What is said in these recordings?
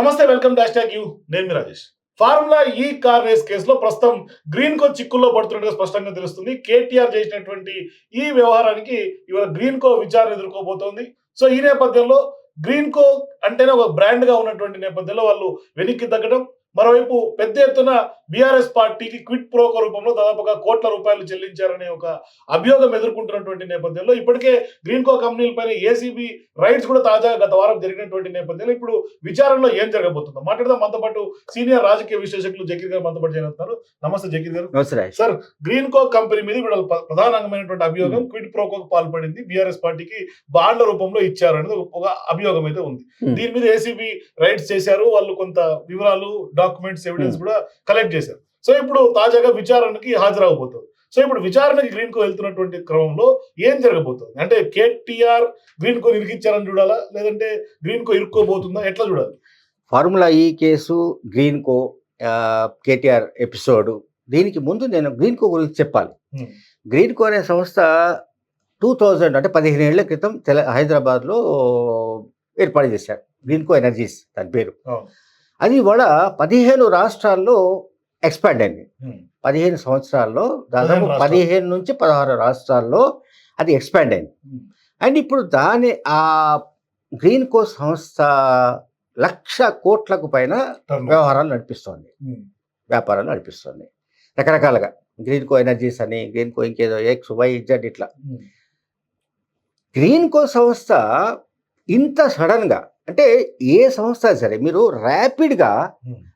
నమస్తే welcome dash tag you. నేను మీ Rajesh. Formula E car race కేసులో ప్రస్తుతం గ్రీన్ కో చిక్కుల్లో పడుతున్నట్టుగా స్పష్టంగా తెలుస్తుంది. కేటీఆర్ చేసినటువంటి ఈ వ్యవహారానికి ఇవాళ గ్రీన్ కో విచారణ ఎదుర్కోబోతోంది. సో ఈ నేపథ్యంలో గ్రీన్ కో అంటేనే ఒక బ్రాండ్గా ఉన్నటువంటి నేపథ్యంలో వాళ్ళు వెనక్కి తగ్గడం మరోవైపు పెద్ద ఎత్తున బీఆర్ఎస్ పార్టీకి క్విట్ ప్రోకో రూపంలో దాదాపుగా కోట్ల రూపాయలు చెల్లించారనే ఒక అభియోగం ఎదుర్కొంటున్నటువంటి నేపథ్యంలో ఇప్పటికే గ్రీన్ కో కంపెనీల పైన ఏసీబీ రైడ్స్ కూడా తాజాగా గత వారం జరిగినటువంటి నేపథ్యంలో ఇప్పుడు విచారణలో ఏం జరగబోతుందో మాట్లాడదాం. మనతో పాటు సీనియర్ రాజకీయ విశ్లేషకులు జకీర్ గారు మనతో పాటు చేరుతున్నారు నమస్తే జకీర్ గారు. సార్ గ్రీన్ కో కంపెనీ మీద ఇప్పుడు ప్ర- ప్రధానమైనటువంటి అభియోగం క్విట్ ప్రోకోకు పాల్పడింది. బీఆర్ఎస్ పార్టీకి బాండ్ల రూపంలో ఇచ్చారు అనేది ఒక- అభియోగం అయితే ఉంది. దీని మీద ఏసీబీ రైడ్స్ చేశారు. వాళ్ళు కొంత వివరాలు డాక్యుమెంట్స్ ఎవిడెన్స్ Hmm. కూడా కలెక్ట్ చేశారు. సో ఇప్పుడు తాజాగా విచారణకి హాజరవబోతుంది. సో ఇప్పుడు విచారణకి గ్రీన్ కో వెళ్తున్నటువంటి క్రమంలో ఏం జరగబోతుంది? అంటే కేటీఆర్ గ్రీన్ కో ఇరికిచ్చారని చూడాలా? లేదంటే గ్రీన్ కో ఇరుక్కోబోతుందా? ఎట్లా చూడాలి? Formula E case Greenko KTR episode. దీనికి ముందు నేను గ్రీన్ కో గురించి చెప్పాలి. Hmm. గ్రీన్ కో అనే సంస్థ టూ థౌజండ్ అంటే పదిహేను ఏళ్ళ క్రితం తెల హైదరాబాద్లో ఏర్పాటు చేశారు. గ్రీన్ కో ఎనర్జీస్ దాని పేరు. అది ఇవాళ పదిహేను రాష్ట్రాల్లో ఎక్స్పాండ్ అయింది. పదిహేను సంవత్సరాల్లో దాదాపు పదిహేను నుంచి పదహారు రాష్ట్రాల్లో అది ఎక్స్పాండ్ అయింది. అండ్ ఇప్పుడు దాని ఆ గ్రీన్ కో సంస్థ లక్ష కోట్లకు పైన. వ్యవహారాలు నడిపిస్తోంది. వ్యాపారాలు నడిపిస్తోంది రకరకాలుగా గ్రీన్ కో ఎనర్జీస్ అని గ్రీన్ కో ఇంకేదో ఎక్స్ వై జెడ్ ఇట్లా. గ్రీన్ కో సంస్థ ఇంత సడన్గా అంటే ఏ సంస్థ సరే మీరు ర్యాపిడ్గా.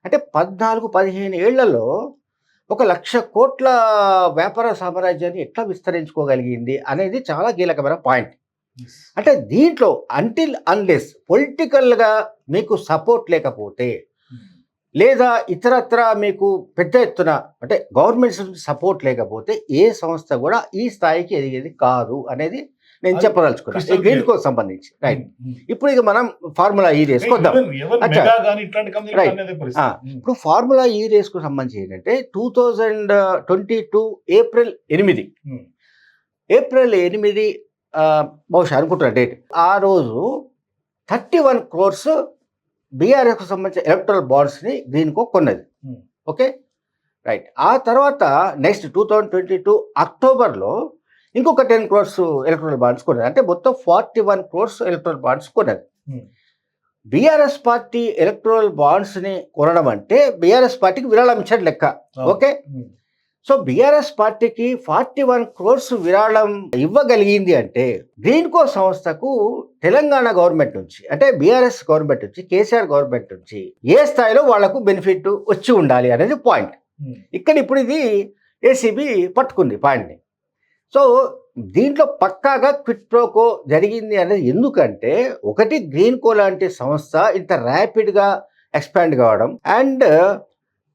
అంటే పద్నాలుగు పదిహేను ఏళ్ళలో ఒక లక్ష కోట్ల వ్యాపార సామ్రాజ్యాన్ని ఎట్లా విస్తరించుకోగలిగింది అనేది చాలా కీలకమైన పాయింట్. అంటే దీంట్లో అంటిల్ అన్లెస్ పొలిటికల్గా మీకు సపోర్ట్ లేకపోతే. లేదా ఇతరత్ర మీకు పెద్ద ఎత్తున అంటే గవర్నమెంట్ సపోర్ట్ లేకపోతే ఏ సంస్థ కూడా ఈ స్థాయికి ఎదిగేది కాదు అనేది నేను చెప్పదలుచుకున్నాను గ్రీన్. కో సంబంధించి. రైట్. ఇప్పుడు ఇక మనం ఫార్ములా ఈ రేస్ కొద్దాం. ఇప్పుడు ఫార్ములా ఈ రేస్కు సంబంధించి ఏంటంటే two thousand twenty two April ఎనిమిది. ఏప్రిల్ ఎనిమిది బహుశా అనుకుంటున్నా డేట్. ఆ రోజు థర్టీ వన్ క్రోర్స్ బీఆర్ఎస్కు సంబంధించిన ఎలక్ట్రల్ బాండ్స్ని గ్రీన్కో కొన్నది. ఓకే? రైట్ ఆ తర్వాత next two thousand twenty two అక్టోబర్లో ఇంకొక టెన్ క్రోర్స్ ఎలక్ట్రల్ బాండ్స్ కొన్నది అంటే మొత్తం forty one crores electoral bonds కొన్నది. బీఆర్ఎస్ పార్టీ ఎలక్ట్రల్ బాండ్స్ని కొనడం అంటే బీఆర్ఎస్ పార్టీకి విరాళం ఇచ్చాడు లెక్క. Okay Hmm. సో బీఆర్ఎస్ పార్టీకి ఫార్టీ వన్ క్రోర్స్ విరాళం ఇవ్వగలిగింది అంటే గ్రీన్కో సంస్థకు తెలంగాణ గవర్నమెంట్ నుంచి అంటే బీఆర్ఎస్ గవర్నమెంట్ నుంచి కేసీఆర్ గవర్నమెంట్ నుంచి ఏ స్థాయిలో వాళ్ళకు బెనిఫిట్ వచ్చి ఉండాలి అనేది పాయింట్ Hmm. ఇక్కడ ఇప్పుడు ఇది ఏసీబీ పట్టుకుంది పాయింట్ని సో దీంట్లో పక్కాగా క్విట్ ప్రోకో జరిగింది అనేది ఎందుకంటే ఒకటి గ్రీన్ కో లాంటి సంస్థ ఇంత ర్యాపిడ్గా ఎక్స్పాండ్ కావడం అండ్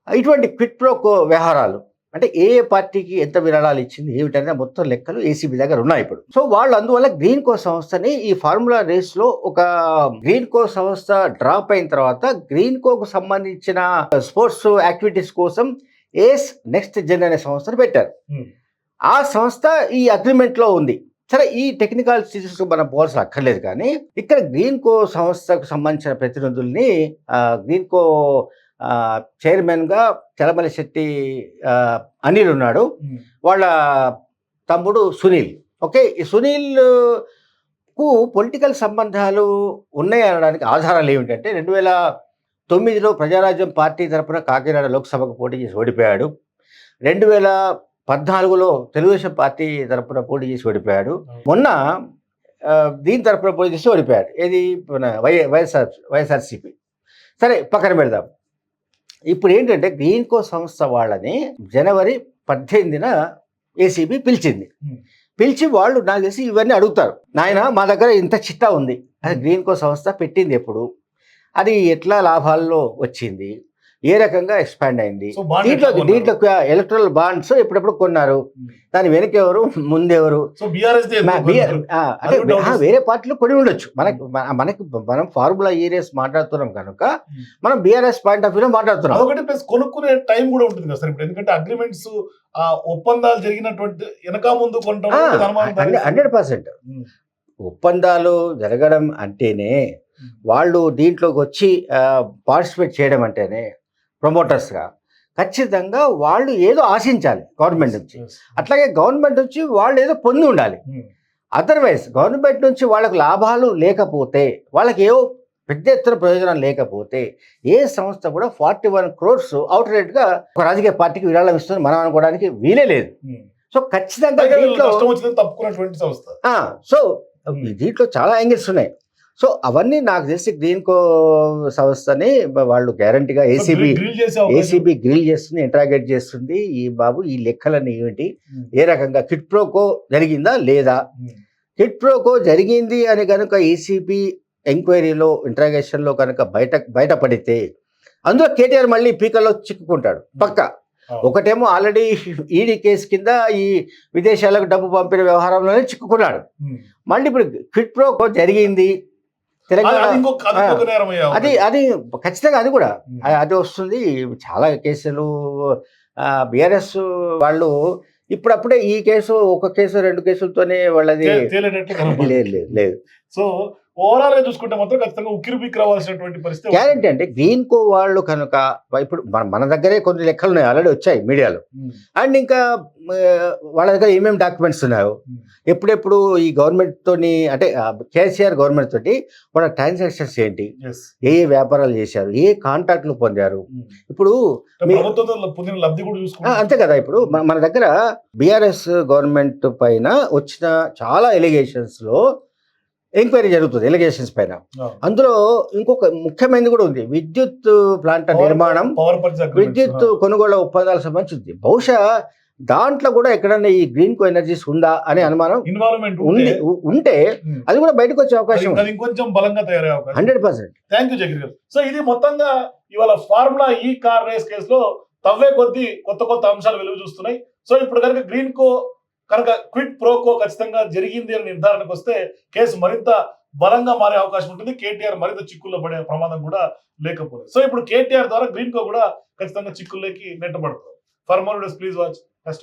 ఇటువంటి క్విట్ ప్రోకో వ్యవహారాలు అంటే ఏ పార్టీకి ఎంత విరాళాలు ఇచ్చింది ఏమిటనే మొత్తం లెక్కలు ఏసీబీ దగ్గర ఉన్నాయి ఇప్పుడు. సో వాళ్ళు అందువల్ల గ్రీన్ కో సంస్థని ఈ ఫార్ములా రేస్లో ఒక గ్రీన్ కో సంస్థ డ్రాప్ అయిన తర్వాత గ్రీన్ కోకు సంబంధించిన స్పోర్ట్స్ యాక్టివిటీస్ కోసం ఏస్ నెక్స్ట్ జెన్ అనే సంస్థను పెట్టారు. ఆ సంస్థ ఈ అగ్రిమెంట్లో ఉంది. సరే ఈ టెక్నికల్ స్టిచెస్ మనం పోవాల్సిన అక్కర్లేదు కానీ ఇక్కడ గ్రీన్ కో సంస్థకు సంబంధించిన ప్రతినిధుల్ని గ్రీన్ కో ఆ, చైర్మన్గా చలమల శెట్టి అనిల్ ఉన్నాడు. వాళ్ళ తమ్ముడు సునీల్. ఓకే ఈ సునీల్కు పొలిటికల్ సంబంధాలు ఉన్నాయి అనడానికి ఆధారాలు ఏమిటంటే రెండు వేల తొమ్మిదిలో ప్రజారాజ్యం పార్టీ తరపున కాకినాడ లోక్సభకు పోటీ చేసి ఓడిపోయాడు. రెండు వేల పద్నాలుగులో తెలుగుదేశం పార్టీ తరపున పోటీ చేసి ఓడిపోయాడు. మొన్న దీని తరపున పోటీ చేసి ఓడిపోయాడు. ఏది? Y YSR YSRCP. సరే పక్కన పెడదాం. ఇప్పుడు ఏంటంటే గ్రీన్ కో సంస్థ వాళ్ళని జనవరి పద్దెనిమిదిన ఏసీబీ పిలిచింది. పిలిచి వాళ్ళు నాకు తెలిసి ఇవన్నీ అడుగుతారు. నాయన మా దగ్గర ఇంత చిట్టా ఉంది. అది గ్రీన్ కో సంస్థ పెట్టింది ఎప్పుడు? అది ఎట్లా లాభాల్లో వచ్చింది? ఏ రకంగా ఎక్స్పాండ్ అయింది? దీంట్లో దీంట్లో ఎలక్ట్రల్ బాండ్స్ ఎప్పుడెప్పుడు కొన్నారు? Hmm. దాని వెనక ఎవరు? ముందెవరు? అంటే వేరే పార్టీలు కొని ఉండొచ్చు. మనకి మన- మనకి మనం ఫార్ములా ఏరియాస్ మాట్లాడుతున్నాం కనుక Hmm. మనం బీఆర్ఎస్ పాయింట్ ఆఫ్ వ్యూలో మాట్లాడుతున్నాం. అదొకటి ప్లస్ కొనుక్కునే టైం కూడా ఉంటుంది కదా సార్. ఇప్పుడు ఎందుకంటే అగ్రిమెంట్స్ ఆ ఒప్పందాలు జరిగినటువంటి వెనక ముందు తలెత్తుతుంది. Hundred percent Hmm. ఒప్పందాలు జరగడం అంటేనే వాళ్ళు దీంట్లోకి వచ్చి పార్టిసిపేట్ చేయడం అంటేనే ప్రమోటర్స్గా ఖచ్చితంగా వాళ్ళు ఏదో ఆశించాలి గవర్నమెంట్ నుంచి. అట్లాగే గవర్నమెంట్ నుంచి వాళ్ళు ఏదో పొంది ఉండాలి. అదర్వైజ్ గవర్నమెంట్ నుంచి వాళ్ళకు లాభాలు లేకపోతే వాళ్ళకి ఏవో పెద్ద ఎత్తున ప్రయోజనం లేకపోతే ఏ సంస్థ కూడా ఫార్టీ వన్ క్రోర్స్ అవుట్ రేట్గా ఒక రాజకీయ పార్టీకి విరాళం ఇస్తుంది మనం అనుకోవడానికి వీలే లేదు ఉమ్. సో ఖచ్చితంగా దీంట్లో సో Hmm. దీంట్లో చాలా యాంగిల్స్ ఉన్నాయి సో అవన్నీ నాకు తెలిసి గ్రీన్ కో సంస్థని వాళ్ళు గ్యారంటీగా ఏసీబీ ఏసీబీ గ్రిల్ చేస్తుంది ఇంట్రాగేట్ చేస్తుంది ఈ బాబు ఈ లెక్కలన్నీ ఏమిటి. ఏ రకంగా కిట్ ప్రోకో జరిగిందా లేదా. కిట్ ప్రోకో జరిగింది అని కనుక ఈసీబీ ఎంక్వైరీలో ఇంట్రాగేషన్లో కనుక బయట బయటపడితే అందులో కేటీఆర్ మళ్ళీ పీకల్లో చిక్కుకుంటాడు పక్క. ఒకటేమో ఆల్రెడీ ఈడీ కేసు కింద ఈ విదేశాలకు డబ్బు పంపిన వ్యవహారంలోనే చిక్కుకున్నాడు. మళ్ళీ ఇప్పుడు క్విట్ ప్రోకో జరిగింది తెలంగాణ అది అది ఖచ్చితంగా అది కూడా. అది వస్తుంది. చాలా కేసులు బిఆర్ఎస్ వాళ్ళు ఇప్పుడప్పుడే ఈ కేసు ఒక కేసు రెండు కేసులతోనే వాళ్ళది లేదు లేదు. సో ఓవరాల్గా చూసుకుంటే మాత్రం ఖచ్చితంగా ఉక్కిరి బిక్కి రావాల్సినటువంటి పరిస్థితి గ్యారంటీ అంటే గ్రీన్ కో వాళ్ళు కనుక ఇప్పుడు మన మన దగ్గరే కొన్ని లెక్కలు ఉన్నాయి ఆల్రెడీ వచ్చాయి మీడియాలో. అండ్ ఇంకా వాళ్ళ దగ్గర ఏమేమి డాక్యుమెంట్స్ ఉన్నాయో. ఎప్పుడెప్పుడు ఈ గవర్నమెంట్ తోని అంటే కేసీఆర్ గవర్నమెంట్ తోటి వాళ్ళ ట్రాన్సాక్షన్స్ ఏంటి. ఏ ఏ వ్యాపారాలు చేశారు? ఏ కాంట్రాక్ట్లు పొందారు. ఇప్పుడు అంతే కదా ఇప్పుడు. మన దగ్గర బీఆర్ఎస్ గవర్నమెంట్ పైన వచ్చిన చాలా ఎలిగేషన్స్లో ఎంక్వైరీ జరుగుతుంది ఎలిగేషన్స్ పైన. అందులో ఇంకొక ముఖ్యమైనది కూడా ఉంది. విద్యుత్ ప్లాంట్ నిర్మాణం విద్యుత్ కొనుగోలు ఒప్పందాలకు సంబంధించి బహుశా దాంట్లో కూడా ఎక్కడన్నా ఈ గ్రీన్ కో ఎనర్జీస్ ఉందా అనే అనుమానం ఉంది. ఉంటే. అది కూడా బయటకు వచ్చే అవకాశం ఇంకొంచెం బలంగా తయారయ్యే అవకాశం. Hundred percent. Thank you Jagan గారు. సో ఇది మొత్తంగా ఇవాళ ఫార్ములా ఈ కార్ రేస్ కేసులో తవ్వే కొద్దీ కొత్త కొత్త అంశాలు వెలుగు చూస్తున్నాయి. సో ఇప్పుడు కనుక గ్రీన్ కో కనుక క్విట్ ప్రోకో ఖచ్చితంగా జరిగింది అని నిర్ధారణకు వస్తే కేసు మరింత బలంగా మారే అవకాశం ఉంటుంది. కేటీఆర్ మరింత చిక్కుల్లో పడే ప్రమాదం కూడా లేకపోలేదు. సో ఇప్పుడు కేటీఆర్ ద్వారా గ్రీన్ కో కూడా ఖచ్చితంగా చిక్కుల్లోకి నెట్టబడుతుంది. For more please watch. Hash